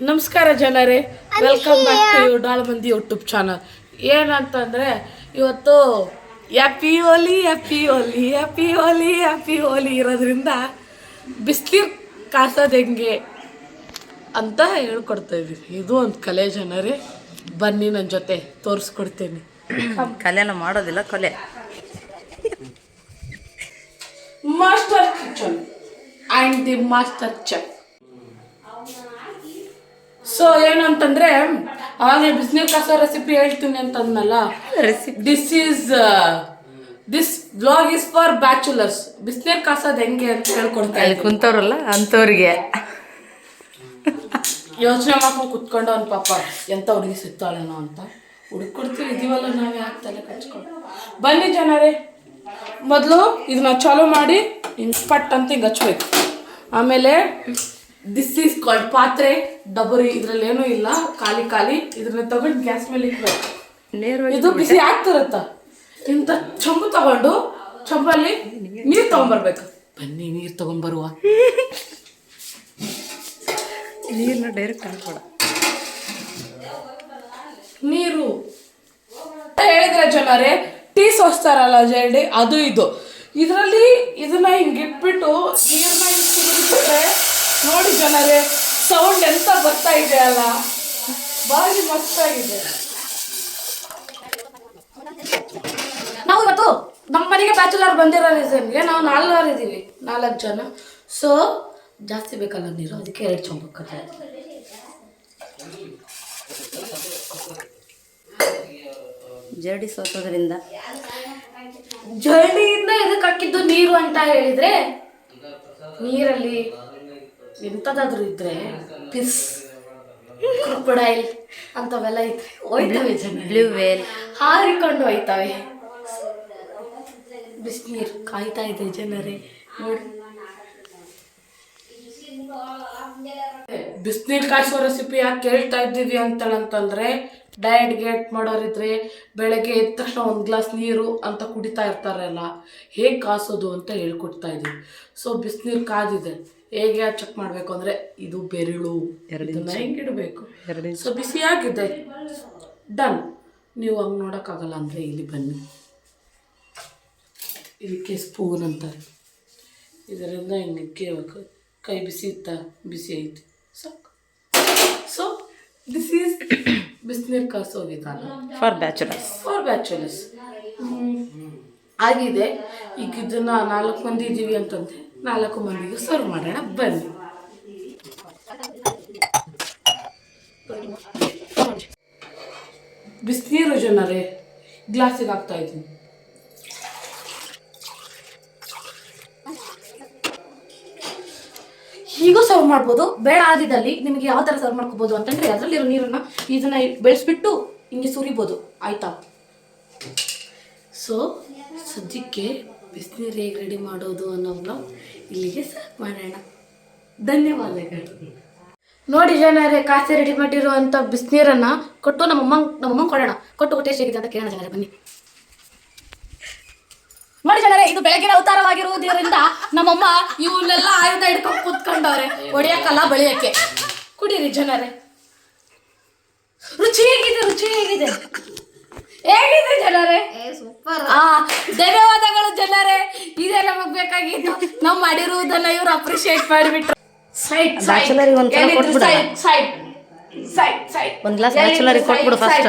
ನಮಸ್ಕಾರ ಜನರೇ welcome back to ಯು ಡಾಲ್ ಮಂದಿ ಯೂಟ್ಯೂಬ್ ಚಾನಲ್ ಏನಂತಂದರೆ ಇವತ್ತು happy Holi happy Holi happy Holi happy Holi ಇರೋದ್ರಿಂದ ಬಿಸಿನೀರು ಕಾಸೋದು ಹೆಂಗೆ ಅಂತ ಹೇಳ್ಕೊಡ್ತಾ ಇದ್ದೀವಿ ಇದು ಒಂದು ಕಲೆ ಜನರೇ. ಬನ್ನಿ ನನ್ನ ಜೊತೆ ತೋರಿಸ್ಕೊಡ್ತೀನಿ. ಕಲೆನ ಮಾಡೋದಿಲ್ಲ ಕಲೆ. Master kitchen and the master chef so ಏನಂತಂದ್ರೆ ಅವಾಗಲೇ ಬಿಸಿನೀರು ಕಾಸೋ ರೆಸಿಪಿ ಹೇಳ್ತೀನಿ ಅಂತಂದ್ನಲ್ಲ recipe this is this blog is for bachelors ಬಿಸಿನೀರು ಕಾಸೋದು ಹೆಂಗೆ ಅಂತ ಹೇಳ್ಕೊಡ್ತಾ ಅಲ್ಲಿ ಕುಂತವ್ರಲ್ಲ ಅಂಥವ್ರಿಗೆ. ಯೋಚನೆ ಮಾಡ್ಕೊಂಡು ಕುತ್ಕೊಂಡು ಅವ್ನ ಪಾಪ ಎಂತ ಹುಡುಗಿ ಸಿಗ್ತಾಳೇನೋ ಅಂತ. ಹುಡುಕೊಡ್ತೀವಿ ಇದೀವಲ್ಲ ನಾವೇ ಆಗ್ತಲ್ಲ ಕಚ್ಕೊಂಡು. ಬನ್ನಿ ಜನರೇ ಮೊದಲು ಇದನ್ನ ಚಾಲೂ ಮಾಡಿ ಹಿಂಗೆ ಪಟ್ ಅಂತ ಹಿಂಗೆ ಹಚ್ಬೇಕು. ಆಮೇಲೆ ದಿಸ್ ಈಸ್ ಕಾಲ್ಡ್ ಪಾತ್ರೆ. ಡಬರಿ ಇದ್ರಲ್ಲಿ ಏನೂ ಇಲ್ಲ ಖಾಲಿ ಖಾಲಿ ಇದನ್ನ ತಗೊಂಡು ಗ್ಯಾಸ್ ಮೇಲೆ ಇಟ್ಬೇಕು. ನೇರವಾಗಿ ಇದು ಬಿಸಿ ಆಗ್ತಿರತ್ತ. ಇಂಥ ಚಂಬು ತಗೊಂಡು ಚಂಬಲ್ಲಿ ನೀರು ತಗೊಂಡ್ಬರ್ಬೇಕು ಬನ್ನಿ ನೀರು ತಗೊಂಡ್ಬರುವ ನೀರನ್ನ ಡೈರೆಕ್ಟ್ ಹಾಕೋಣ ನೀರು. ಹೇಳಿದ್ರೆ ಜನರೇ ಟೀ ಸೋಸ್ತಾರಲ್ಲ ಜೇಡಿ ಅದು ಇದು. ಇದರಲ್ಲಿ ಇದನ್ನ ಹಿಂಗಿಟ್ಬಿಟ್ಟು ನೀರನ್ನ ನೋಡಿ ಜನರೇ ಸೌಂಡ್ ಎಂತ ಬರ್ತಾ ಇದೆ ಅಲ್ಲ? ಭಾರಿ ಮಸ್ತಾಗಿದೆ ನಾವು ಇವತ್ತು ನಮ್ಮ ಮನೆಗೆ ಬ್ಯಾಚುಲರ್ ಬಂದಿರೋ ರೀಸನ್ಗೆ ನಾವು ನಾಲ್ವರು ಇದ್ದೀವಿ. ನಾಲ್ಕು ಜನ. ಸೊ ಜಾಸ್ತಿ ಬೇಕಲ್ಲ ನೀರು? ಅದಕ್ಕೆ ಎರಡು ಚೊಂಬಕ್ಕತ್ತೆ ಜರಡಿ ಸೋತೋದ್ರಿಂದ. ಜರಡಿಯಿಂದ ಇದಕ್ಕೆ ಹಾಕಿದ್ದು ನೀರು ಅಂತ ಹೇಳಿದ್ರೆ ನೀರಲ್ಲಿ ಎಂಥದಾದ್ರೂ ಇದ್ರೆ ಪಿಸ್ ಕ್ರೊಕೊಡೈಲ್ ಅಂತವೆಲ್ಲ ಇದ್ರೆ ಹೋಯ್ತವೆ ಜನ. Blue whale. ಹಾರಿಕೊಂಡು ಹೋಯ್ತವೆ. ಬಿಸಿನೀರು ಕಾಯ್ತಾ ಇದೆ ಜನರೇ. ನೋಡಿ. ಬಿಸಿನೀರು ಕಾಯಿಸೋ ರೆಸಿಪಿ ಯಾಕೆ ಕೇಳ್ತಾ ಇದ್ದೀವಿ ಅಂತೇಳಂತಂದರೆ ಡಯಟ್ ಗೇಟ್ ಮಾಡೋರಿದ್ರೆ ಬೆಳಗ್ಗೆ ಎದ್ದ ತಕ್ಷಣ ಒಂದು ಗ್ಲಾಸ್ ನೀರು ಅಂತ ಕುಡಿತಾ ಇರ್ತಾರಲ್ಲ ಹೇಗೆ ಕಾಸೋದು ಅಂತ ಹೇಳ್ಕೊಡ್ತಾ ಇದ್ದೀವಿ ಸೊ ಬಿಸಿನೀರು ಕಾದಿದೆ. ಹೇಗೆ ಚೆಕ್ ಮಾಡಬೇಕು ಅಂದರೆ ಇದು ಬೆರಳು ಎರಡನ್ನ ಹೆಂಗೆ ಇಡಬೇಕು? ಎರಡು ಸೊ ಬಿಸಿಯಾಗಿದೆ ಡನ್ ನೀವು ಹಂಗೆ ನೋಡೋಕ್ಕಾಗಲ್ಲ ಅಂದರೆ ಇಲ್ಲಿ ಬನ್ನಿ. ಇದಕ್ಕೆ ಸ್ಪೂನ್ ಅಂತಾರೆ ಇದರಿಂದ ಹಿಂಗೆ ಕೇಳಬೇಕು ಕೈ ಬಿಸಿ ಇತ್ತ? ಬಿಸಿ ಐತಿ. ಸಾಕು. ಸೊ ದಿಸ್ ಈಸ್ ಬಿಸಿನೀರು ಕಾಸೋ ವಿಧಾನ ಫಾರ್ ಬ್ಯಾಚುಲರ್ಸ್ ಫಾರ್ ಬ್ಯಾಚುಲರ್ಸ್ ಆಗಿದೆ. ಈಗ ಇದನ್ನ ನಾಲ್ಕು ಮಂದಿ ಇದ್ದೀವಿ ಅಂತಂದ್ರೆ ನಾಲ್ಕು ಮಂದಿಗೆ ಸರ್ವ್ ಮಾಡೋಣ. ಬನ್ನಿ. ಬಿಸಿನೀರು ಜನರೇ, ಗ್ಲಾಸಿಗೆ ಹಾಕ್ತಾ ಇದ್ದೀನಿ. ಹೀಗೂ ಸರ್ವ್ ಮಾಡ್ಬೋದು. ಬೇಡ ಆದಿದಲ್ಲಿ ನಿಮಗೆ ಯಾವ ಥರ ಸರ್ವ್ ಮಾಡ್ಕೋಬೋದು ಅಂತಂದರೆ ಅದರಲ್ಲಿರೋ ನೀರನ್ನು ಇದನ್ನು ಬೆಳೆಸ್ಬಿಟ್ಟು ಹಿಂಗೆ ಸುರಿಬೋದು. ಆಯಿತಾ? ಸೊ ಸದ್ಯಕ್ಕೆ ಬಿಸಿನೀರು ಹೇಗೆ ರೆಡಿ ಮಾಡೋದು ಅನ್ನೋದನ್ನ ಇಲ್ಲಿಗೆ ಸಾಕು ಮಾಡೋಣ. ಧನ್ಯವಾದಗಳು. ನೋಡಿ ಜನರೇ ಕಾಸೆ ರೆಡಿ ಮಾಡಿರುವಂಥ ಬಿಸಿನೀರನ್ನು ಕೊಟ್ಟು ನಮ್ಮಮ್ಮ ನಮ್ಮಮ್ಮ ಕೊಡೋಣ. ಕೊಟ್ಟು ಟೇಸ್ಟ್ ಹೇಗಿದೆ ಅಂತ ಕೇಳೋಣ ಜನರೇ ಬನ್ನಿ. ನೋಡಿ ಜನರೇ ಇದು ಬೆಳಗಿನ ಅವತಾರವಾಗಿರುವುದರಿಂದ ನಮ್ಮಮ್ಮ ಇವನ್ನೆಲ್ಲ ಆಯುಧ ಹಿಡ್ಕೊಂಡು ಕೂತ್ಕೊಂಡವ್ರೆ. ಹೊಡಿಯಕ್ಕಲ್ಲ ಬಳಿಯಕ್ಕೆ. ಕುಡೀರಿ ಜನರೇ. ರುಚಿ ಹೇಗಿದೆ ರುಚಿ ಹೇಗಿದೆ? ಹೇಗಿದೆ ಜನರೇ? ಆ ಹಾ ಜನರೇ ಇದೇ ನಮಗ್ ನಾವ್ ಮಾಡಿರುವುದನ್ನ ಇವ್ರು ಅಪ್ರಿಶಿಯೇಟ್ ಮಾಡಿಬಿಟ್ರು. ಸೈಡ್ ಸೈಟ್ ಸೈಟ್ ಒಂದ್ ಸಲ ಕೊಟ್ಬಿಡು. ಸೈಡ್ ಸೈಡ್ ಸೈಡ್ ಸೈಡ್ ಒಂದು ಗ್ಲಾಸ್ ಬ್ಯಾಚುಲರಿಗೆ ಕೊಟ್ಬಿಡು ಫಸ್ಟ್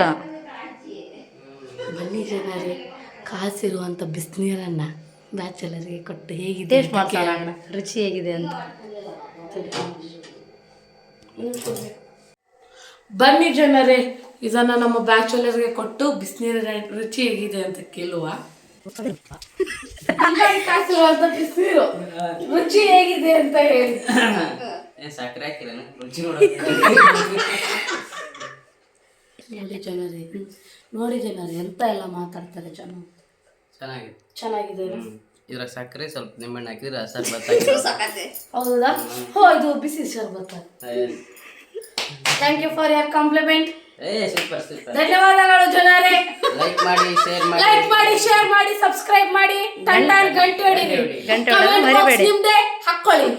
ಬನ್ನಿ ಜನರೇ ಕಾಸಿರುವಂಥ ಬಿಸಿನೀರನ್ನ ಬ್ಯಾಚುಲರ್ಗೆ ಕೊಟ್ಟು ಹೇಗಿದೆ ಟೇಸ್ಟ್ ರುಚಿ ಹೇಗಿದೆ ಅಂತ. ಬನ್ನಿ ಜನರೇ ಇದನ್ನ ನಮ್ಮ ಬ್ಯಾಚುಲರ್ಗೆ ಕೊಟ್ಟು ಬಿಸಿನೀರ ರುಚಿ ಹೇಗಿದೆ ಅಂತ ಕೇಳುವ. ರುಚಿ ಹೇಗಿದೆ ಅಂತ ಹೇಳಿ. ಸಕ್ಕರೆ ಹಾಕಿಲ್ಲ ರುಚಿ ನೋಡಿ ಜನರೇ ನೋಡಿ ಜನರು ಎಂತ ಎಲ್ಲ ಮಾತಾಡ್ತಾರೆ ಜನ? ಚೆನ್ನಾಗಿದೆ. ಚೆನ್ನಾಗಿದೆ ಇದ್ರಾಗ ಸಕ್ಕರೆ ಸ್ವಲ್ಪ ನಿಂಬೆಣ್ಣೆ ಹಾಕಿದ್ರೆ ಸರ್ ಬತ್ತಾಗಿದೆ ಹೌದಾ? ಹೋ ಇದು ಬಿಸಿ ಶರ್ಬತ್ thank you for your compliment ಏ ಸೂಪರ್ ಸೂಪರ್ ಧನ್ಯವಾದಗಳು ಜನರೇ. ಲೈಕ್ ಮಾಡಿ ಶೇರ್ ಮಾಡಿ. ಲೈಕ್ ಮಾಡಿ ಶೇರ್ ಮಾಡಿ ಸಬ್ಸ್ಕ್ರೈಬ್ ಮಾಡಿ. ತಂಡ ಗಂಟೆ ಹೊಡಿರಿ. ಗಂಟೆ ಹೊಡೆಯೋದು ಮರಿಬೇಡಿ. ನಿಮ್ದೇ ಹಾಕೊಳ್ಳಿ.